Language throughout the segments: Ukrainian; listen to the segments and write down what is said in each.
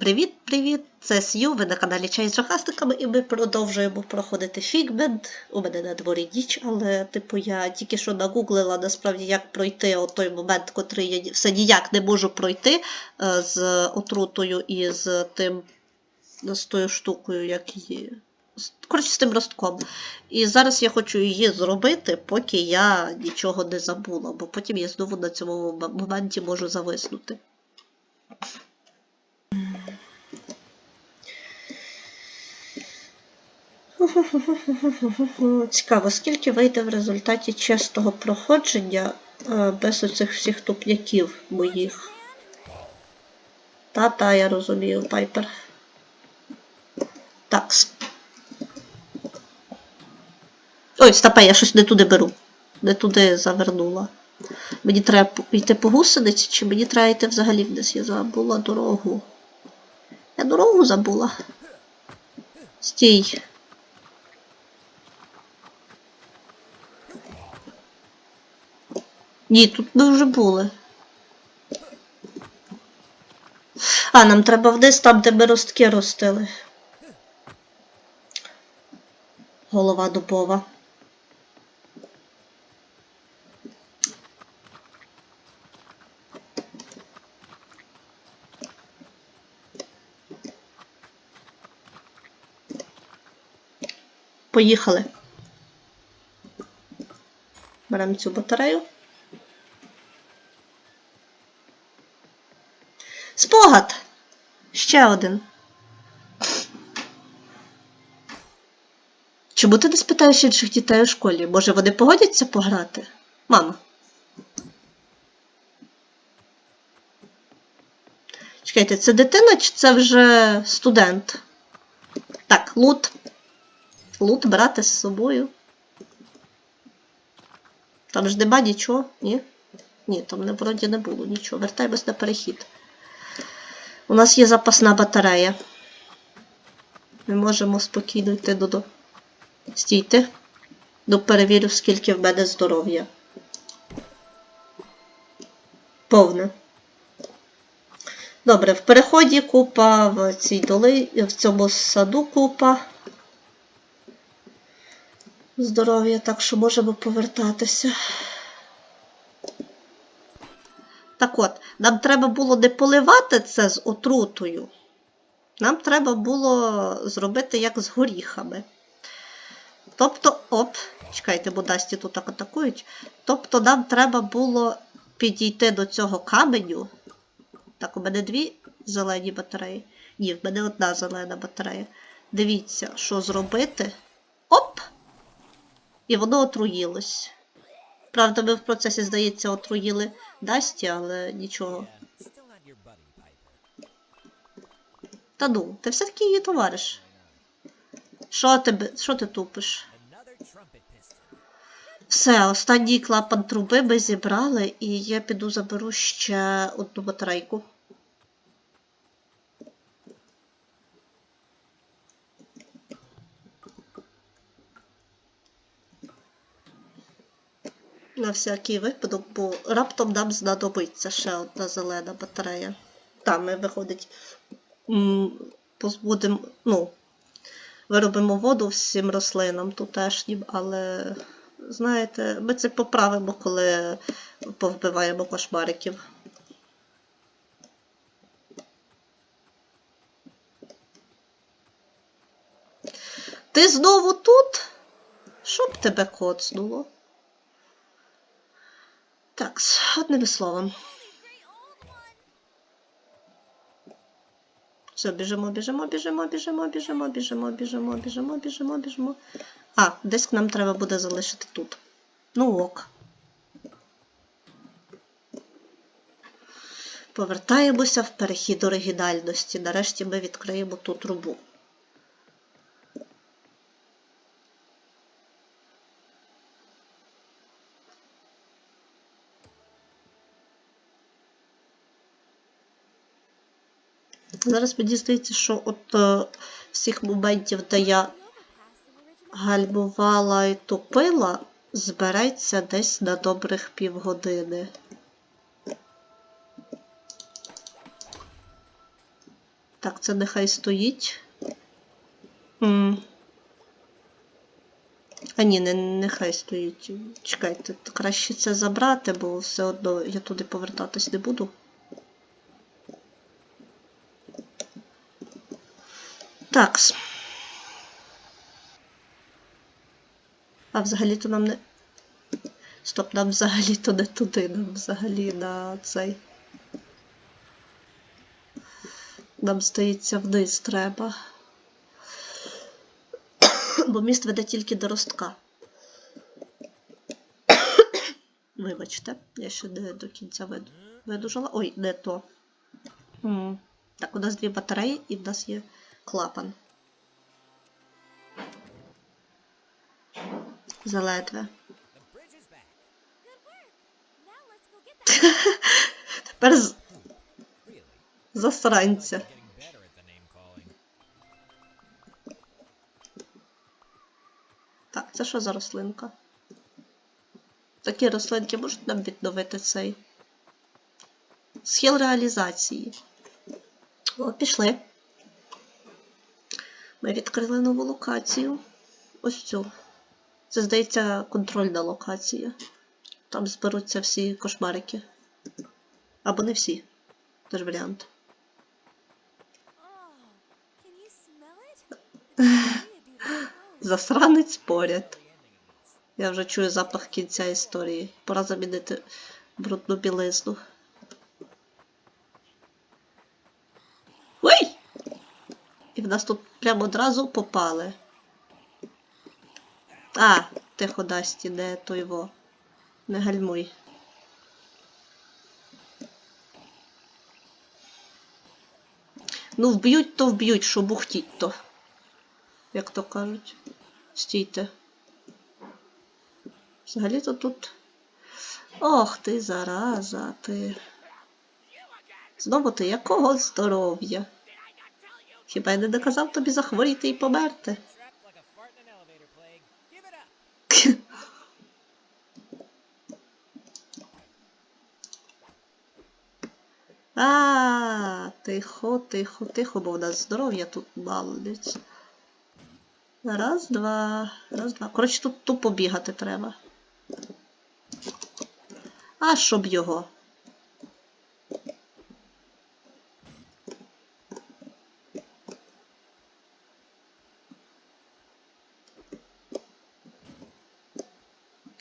привіт-привіт! Це Сью, ви на каналі Чай з жахастиками, і ми продовжуємо проходити фігмент. У мене на дворі ніч, але типу я тільки що нагуглила насправді, як пройти той момент, котрий я все ніяк не можу пройти е, з отрутою і з тим з тою штукою, як її. Коротше, з тим ростком. І зараз я хочу її зробити, поки я нічого не забула, бо потім я знову на цьому моменті можу зависнути. Цікаво, скільки вийде в результаті чистого проходження е, без оцих всіх туп'яків моїх. Та-та, я розумію, Пайпер. Так. Ой, стопе, я щось не туди беру. Не туди завернула. Мені треба йти по гусениці, чи мені треба йти взагалі вниз? Я забула дорогу. Я дорогу забула. Стій. Ні, тут ми вже були. А, нам треба вниз там, де ми ростки ростили. Голова дубова. Поїхали. Беремо цю батарею. Спогад! Ще один. Чому ти не спитаєш інших дітей у школі? Може, вони погодяться пограти? Мама. Чекайте, це дитина чи це вже студент? Так, лут. Лут брати з собою. Там ж нема нічого, ні? Ні, там вроді не було нічого. Вертаємось на перехід. У нас є запасна батарея. Ми можемо спокійно йти додому. Стійте. Ну, перевірю, скільки в мене здоров'я. Повне. Добре, в переході купа, в цій доли, в цьому саду купа. Здоров'я, так що можемо повертатися. Так от, нам треба було не поливати це з отрутою. Нам треба було зробити як з горіхами. Тобто, оп, чекайте, бо Дасті тут так атакують. Тобто нам треба було підійти до цього каменю. Так, у мене дві зелені батареї. Ні, в мене одна зелена батарея. Дивіться, що зробити. Оп! І воно отруїлось. Правда, ми в процесі, здається, отруїли Дасті, але нічого. Та ну, ти все-таки її товариш. Що тебе, що ти тупиш? Все, останній клапан труби ми зібрали, і я піду заберу ще одну батарейку. На всякий випадок, бо раптом нам знадобиться ще одна зелена батарея. Там ми виходить, позбудемо, ну, виробимо воду всім рослинам тутешнім, але знаєте, ми це поправимо, коли повбиваємо кошмариків. Ти знову тут? Щоб тебе коцнуло. Так, одним словом. Все, біжимо, біжимо, біжимо, біжимо, біжимо, біжимо, біжимо, біжимо, біжимо, біжимо. А, диск нам треба буде залишити тут. Ну ок. Повертаємося в перехід оригінальності. Нарешті ми відкриємо ту трубу. Зараз мені здається, що от е, всіх моментів, де я гальмувала і тупила, збереться десь на добрих півгодини. Так, це нехай стоїть. М. А ні, не, нехай стоїть. Чекайте, краще це забрати, бо все одно я туди повертатись не буду. Такс. А взагалі-то нам не. Стоп, нам взагалі-то не туди, нам взагалі на цей. Нам здається, вниз треба. Бо міст веде тільки до ростка. Вибачте, я ще не до кінця вид- видужала. Ой, не то. Так, у нас дві батареї і в нас є клапан. Заледве. Тепер з- засранця. Так, це що за рослинка? Такі рослинки можуть нам відновити цей схил реалізації. О, пішли. Ми відкрили нову локацію. Ось цю. Це, здається, контрольна локація. Там зберуться всі кошмарики. Або не всі. Теж варіант. Засранець поряд. Я вже чую запах кінця історії. Пора замінити брудну білизну. Ой! І в нас тут прямо одразу попали. А, тихо Дасті, де той во. Не гальмуй. Ну, вб'ють, то вб'ють, що бухтіть то. Як то кажуть. Стійте. Взагалі-то тут. Ох ти, зараза, ти. Знову ти якого здоров'я? Хіба я не доказав тобі захворіти і померти? А, тихо, тихо, тихо, бо в нас здоров'я тут мало. Раз, два, раз, два. Коротше, тут тупо бігати треба. А щоб його.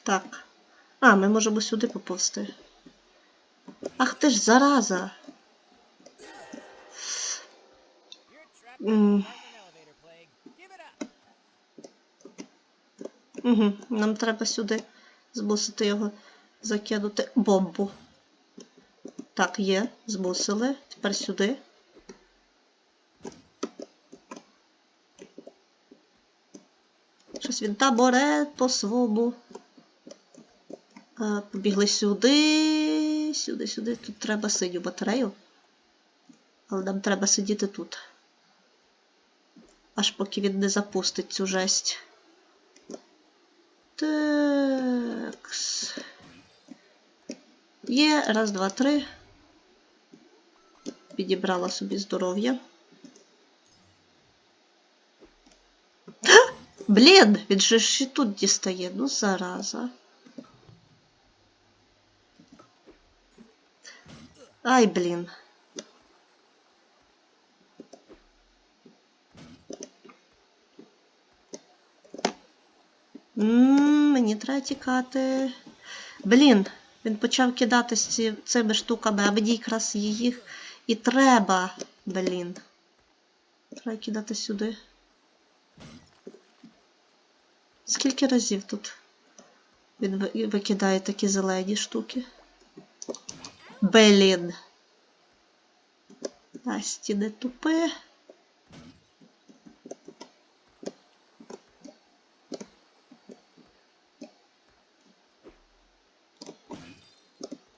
Так. А, ми можемо сюди поповзти. Ах ти ж зараза. Угу. Нам треба сюди змусити його закинути бомбу. Так, є, змусили. Тепер сюди. Щось він там оре по своєму. Побігли сюди. Сюди, сюди. Тут треба синю батарею. Але нам треба сидіти тут. Аж поки він не запустить цю жесть. Такс. Є, раз, два, три. Підібрала собі здоров'я. Блін, він же і тут дістає. Ну, зараза. Ай, блін. М, Мені треба тікати. Блін, він почав кидатись ці, цими штуками, а мені якраз їх і треба. Блін. Треба кидати сюди. Скільки разів тут він викидає такі зелені штуки? Блін. Насті не тупе.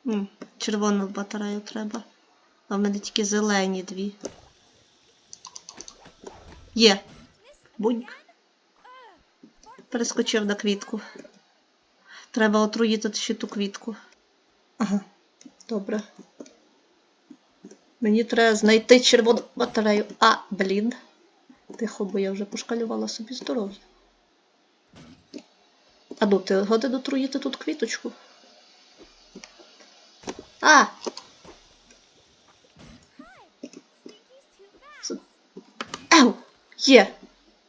М, червону батарею треба. А в мене тільки зелені дві. Є. Буньк. Перескочив на квітку. Треба отруїти ще ту квітку. Ага, добре. Мені треба знайти червону батарею. А, блін. Тихо, бо я вже пошкалювала собі здоров'я. А ну, ти годин отруїти тут квіточку? А! Fast. Ев! Є!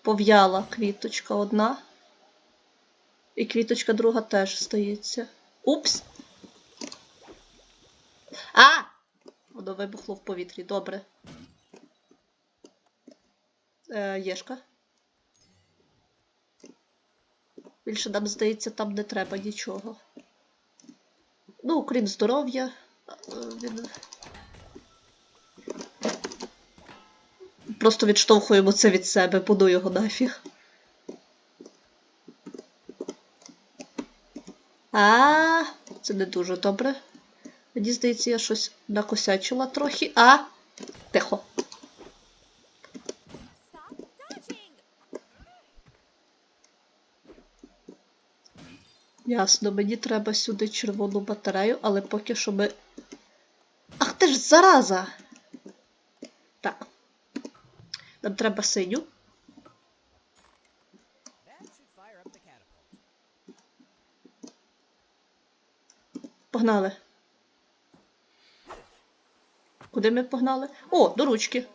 Пов'яла квіточка одна. І квіточка друга теж стається. Упс! А! Воно вибухло в повітрі. Добре. Е, Єшка. Більше нам здається, там не треба нічого. Ну, окрім здоров'я. е, Він... Просто відштовхуємо це від себе, буду його нафіг. А, це не дуже добре. Мені здається, я щось накосячила трохи. А! Тихо. Ясно, мені треба сюди червону батарею, але поки що ми. Ах ти ж зараза! Так. Нам треба синю. Погнали. Куди ми погнали? О, до ручки.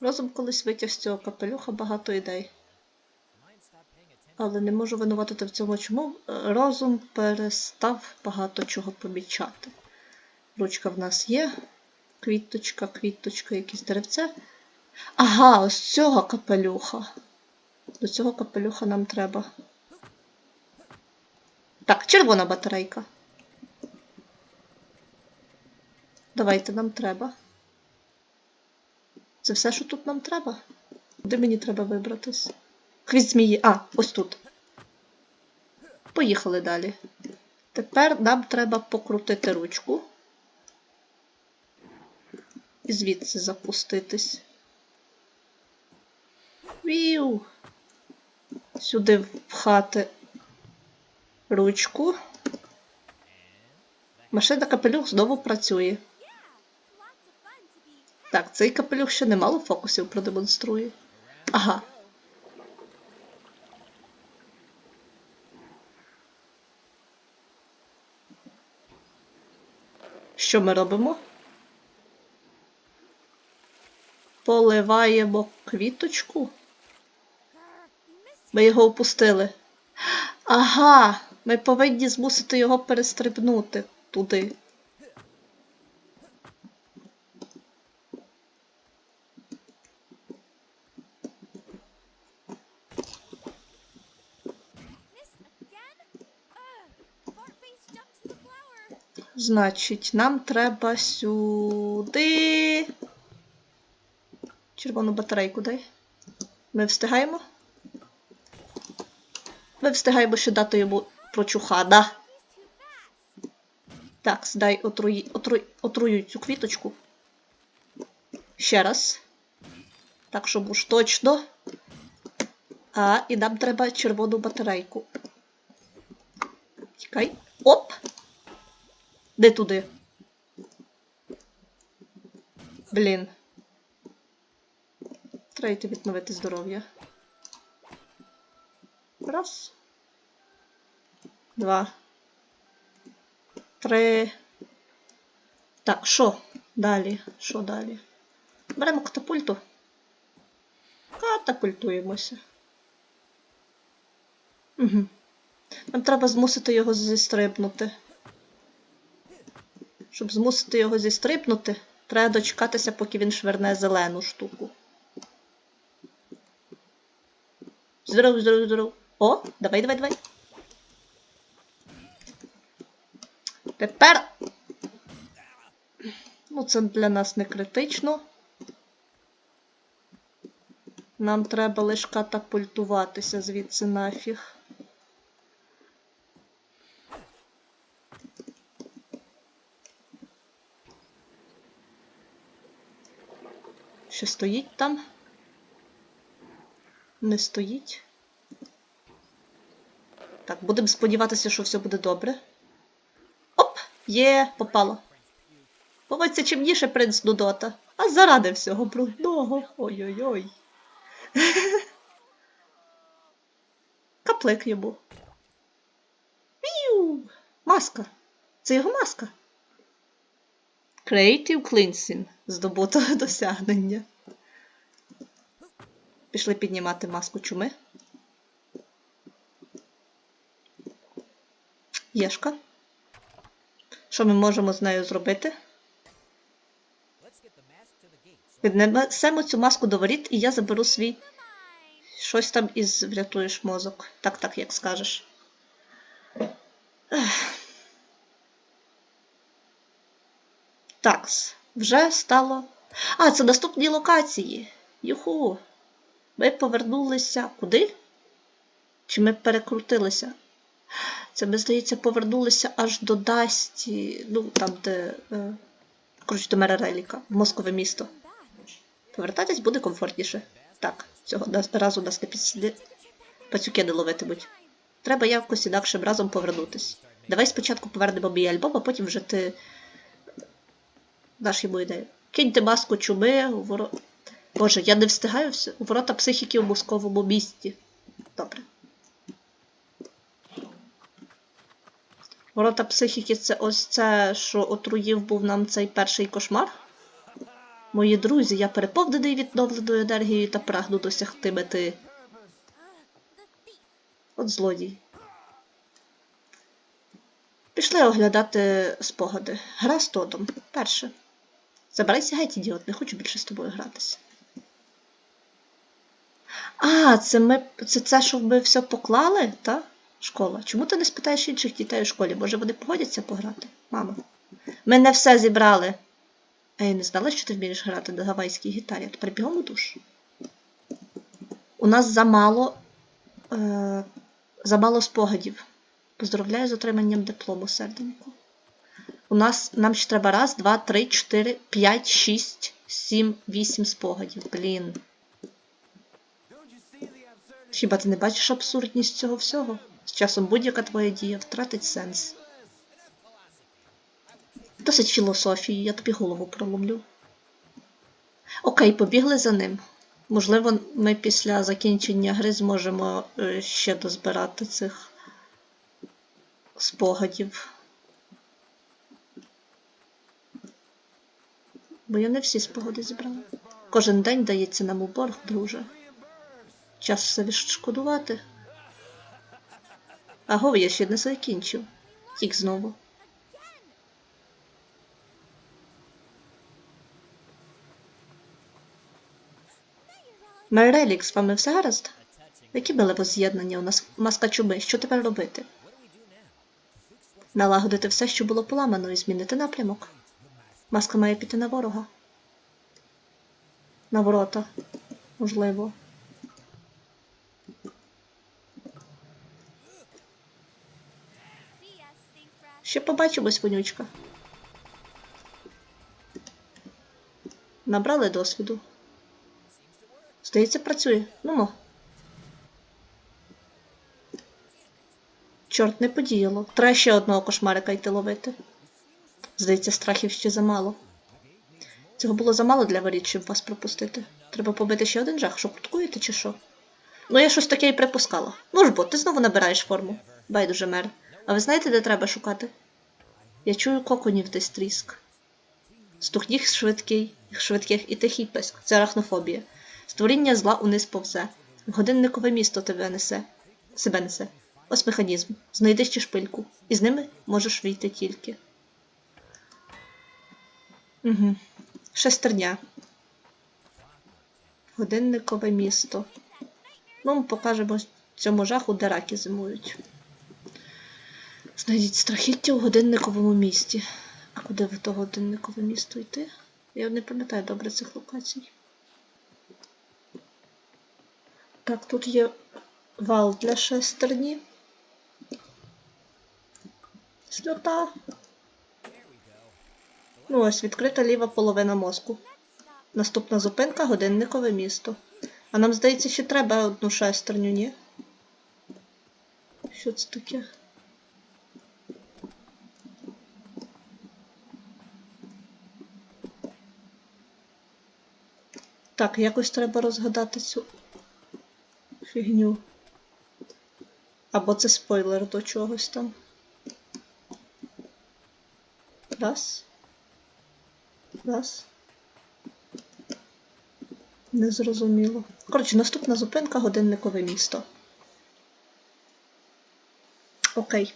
Розум колись витяг з цього капелюха багато ідей. Але не можу винуватити в цьому чому. Е, Розум перестав багато чого помічати. Ручка в нас є. Квіточка, квіточка, якісь деревце. Ага, ось цього капелюха. До цього капелюха нам треба. Так, червона батарейка. Давайте нам треба. Це все, що тут нам треба? Куди мені треба вибратись? Хвіст змії. А, ось тут. Поїхали далі. Тепер нам треба покрутити ручку. І звідси запуститись. Віу. Сюди впхати ручку. Машина капелюх знову працює. Так, цей капелюх ще немало фокусів продемонструє. Ага. Що ми робимо? Поливаємо квіточку. Ми його опустили. Ага, ми повинні змусити його перестрибнути туди. Значить, нам треба сюди. Червону батарейку дай. Ми встигаємо? Ми встигаємо ще дати йому прочухада. He's. Так, дай отруї, отруй, отрую цю квіточку. Ще раз. Так, щоб уж точно. А, і нам треба червону батарейку. Чекай. Оп! Де туди? Блін. Треба йти відновити здоров'я. Раз. Два. Три. Так, що далі? Що далі? Беремо катапульту. Катапультуємося. Угу. Нам треба змусити його зістрибнути. Щоб змусити його зістрибнути, треба дочекатися, поки він шверне зелену штуку. Здоров, здоров, здоров. О, давай, давай, давай. Тепер. Ну, це для нас не критично. Нам треба лише катапультуватися звідси нафіг. Ще стоїть там? Не стоїть. Так, будемо сподіватися, що все буде добре. Оп! Є, попало. Поводься чимніше, принц Дудота. А заради всього брудного. Ой-ой-ой. Каплик йому. Віу! Маска. Це його маска. Creative Cleansing. Здобуто досягнення. Пішли піднімати маску чуми. Єшка. Що ми можемо з нею зробити? Піднесемо цю маску до воріт, і я заберу свій. Щось там із врятуєш мозок. Так, так, як скажеш. Такс, вже стало. А, це наступні локації. Юху. Ми повернулися. Куди? Чи ми перекрутилися? Це ми, здається, повернулися аж до Дасті. Ну, там, де. Е... Коротше, до мера Реліка, в мозкове місто. Повертатись буде комфортніше. Так, цього разу нас не підслід... пацюки не ловитимуть. Треба якось інакшим разом повернутись. Давай спочатку повернемо мій альбом, а потім вже ти даш йому ідею. Киньте маску чуми у воро... Боже, я не встигаю все. Ворота психіки у мозковому місті. Добре. Ворота психіки це ось це, що отруїв був нам цей перший кошмар. Мої друзі, я переповнений відновленою енергією та прагну досягти мети. От злодій. Пішли оглядати спогади. Гра з Тодом. Перше. Забирайся геть, ідіот, не хочу більше з тобою гратися. А, це ми. Це це, що ми все поклали, та? Школа. Чому ти не спитаєш інших дітей у школі? Може вони погодяться пограти? Мамо. Ми не все зібрали. А я не знала, що ти вмієш грати на гавайській гітарі. Тепер бігом у душ. У нас замало е, замало спогадів. Поздравляю з отриманням диплому, серденько. У нас нам ще треба раз, два, три, чотири, п'ять, шість, сім, вісім спогадів. Блін. Хіба ти не бачиш абсурдність цього всього? З часом будь-яка твоя дія втратить сенс. Досить філософії, я тобі голову проломлю. Окей, побігли за ним. Можливо, ми після закінчення гри зможемо е, ще дозбирати цих спогадів. Бо я не всі спогади зібрала. Кожен день дається нам у борг, друже. Час все відшкодувати. Аго, я ще не закінчив. Тік знову. Мерелік, з вами все гаразд? Які були воз'єднання у нас маска чуми? Що тепер робити? Налагодити все, що було поламано, і змінити напрямок. Маска має піти на ворога. На ворота. Можливо. Ще побачимось, вонючка. Набрали досвіду. Здається, працює. Нумо. Чорт не подіяло. Треба ще одного кошмарика йти ловити. Здається, страхів ще замало. Цього було замало для воріт, щоб вас пропустити. Треба побити ще один жах, що куткуєте чи що? Ну, я щось таке і припускала. Ну ж бо, ти знову набираєш форму. Байдуже мер. А ви знаєте, де треба шукати? Я чую коконів десь тріск. Стухніх швидкий, швидких і тихий писк. Це арахнофобія. Створіння зла униз повзе. Годинникове місто тебе несе. Себе несе. Ось механізм. Знайди ще шпильку. І з ними можеш війти тільки. Угу. Шестерня. Годинникове місто. Ну, ми покажемо цьому жаху, де раки зимують. Знайдіть страхіття у годинниковому місті. А куди в то годинникове місто йти? Я не пам'ятаю добре цих локацій. Так, тут є вал для шестерні. Сльота. Ну ось, відкрита ліва половина мозку. Наступна зупинка годинникове місто. А нам, здається, ще треба одну шестерню, ні? Що це таке? Так, якось треба розгадати цю фігню. Або це спойлер до чогось там. Раз. Раз. Незрозуміло. Коротше, наступна зупинка годинникове місто. Окей.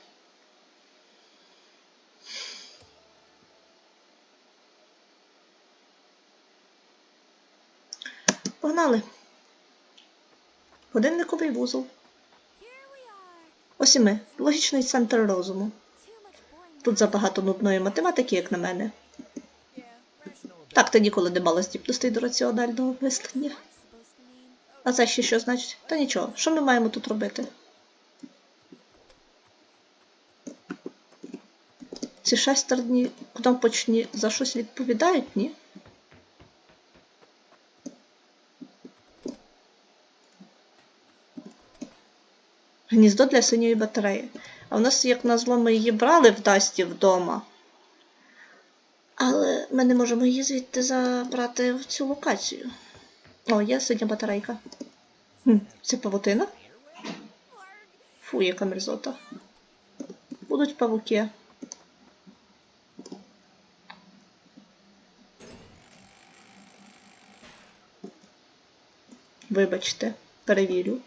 Погнали. Годинниковий вузол. Ось і ми. Логічний центр розуму. Тут забагато нудної математики, як на мене. Так, ти ніколи не мала здібностей до раціонального мислення. А це ще що значить? Та нічого, що ми маємо тут робити? Ці шестерні кнопочні за щось відповідають, ні? Гніздо для синьої батареї. А в нас, як назло, ми її брали в Дасті вдома. Але ми не можемо її звідти забрати в цю локацію. О, є синя батарейка. Хм, це павутина? Фу, яка мерзота. Будуть павуки. Вибачте, перевірю.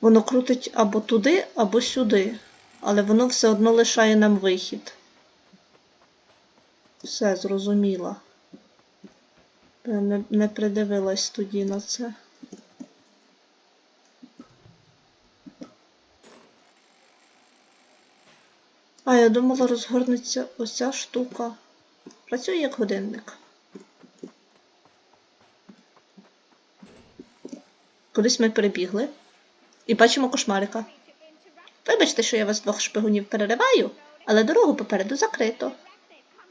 Воно крутить або туди, або сюди, але воно все одно лишає нам вихід. Все зрозуміла. Я не, не придивилась тоді на це. А, я думала, розгорнеться оця штука. Працює як годинник. Кудись ми перебігли. І бачимо кошмарика. Вибачте, що я вас двох шпигунів перериваю, але дорогу попереду закрито.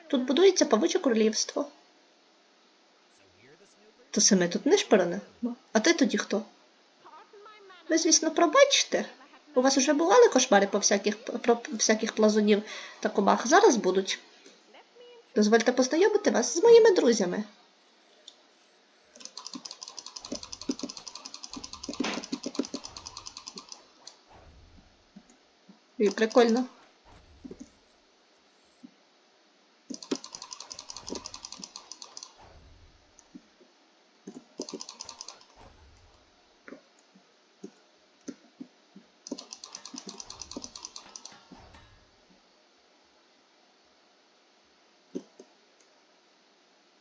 Тут будується павуче королівство. То ми тут не шпиране. А ти тоді хто? Ви, звісно, пробачте. У вас уже бували кошмари по всяких, про всяких плазунів та комах. Зараз будуть. Дозвольте познайомити вас з моїми друзями. І прикольно.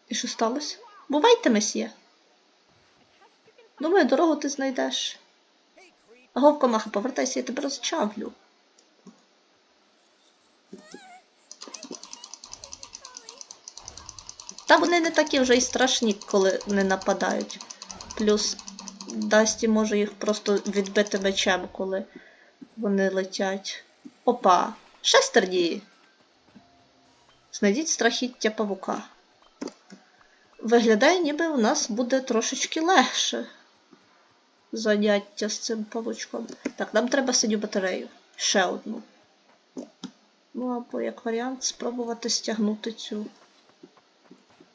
І що сталося? Бувайте, месьє. Думаю, дорогу ти знайдеш. Creep. Агов, повертайся, я тебе розчавлю. Та вони не такі вже й страшні, коли не нападають. Плюс Дасті може їх просто відбити мечем, коли вони летять. Опа! Шестерні! Знайдіть страхіття павука. Виглядає, ніби у нас буде трошечки легше заняття з цим павучком. Так, нам треба синю батарею. Ще одну. Ну, або як варіант, спробувати стягнути цю.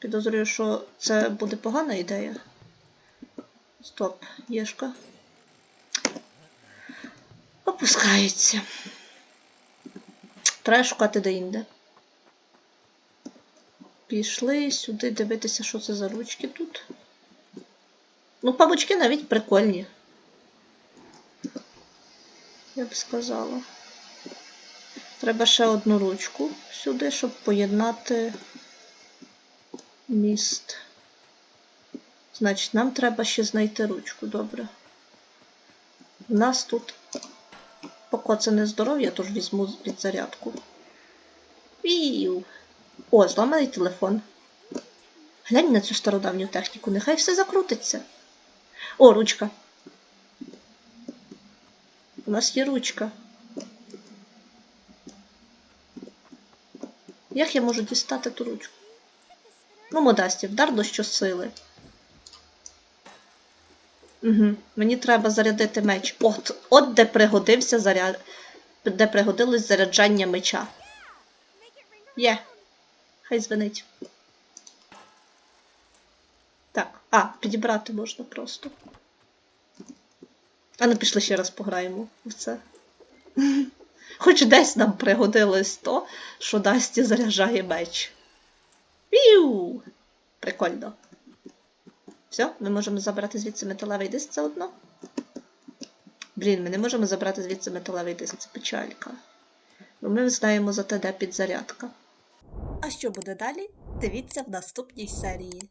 Підозрюю, що це буде погана ідея. Стоп, єшка. Опускається. Треба шукати де-інде. Пішли сюди дивитися, що це за ручки тут. Ну, павучки навіть прикольні. Я б сказала. Треба ще одну ручку сюди, щоб поєднати міст. Значить, нам треба ще знайти ручку, добре. У нас тут покоцане здоров'я, тож візьму підзарядку. Віу. О, зламаний телефон. Глянь на цю стародавню техніку, нехай все закрутиться. О, ручка. У нас є ручка. Як я можу дістати ту ручку? Ну, модасті, вдар до щосили. Угу. Мені треба зарядити меч. От, от де пригодився заряд... де пригодилось заряджання меча. Є. Хай звенить. Так, а, підібрати можна просто. А ну пішли ще раз пограємо в це. Хоч десь нам пригодилось то, що Дасті заряджає меч. Віу! Прикольно. Все, ми можемо забрати звідси металевий диск заодно. Блін, ми не можемо забрати звідси металевий диск, це печалька. Бо ми знаємо за те, де підзарядка. А що буде далі? Дивіться в наступній серії.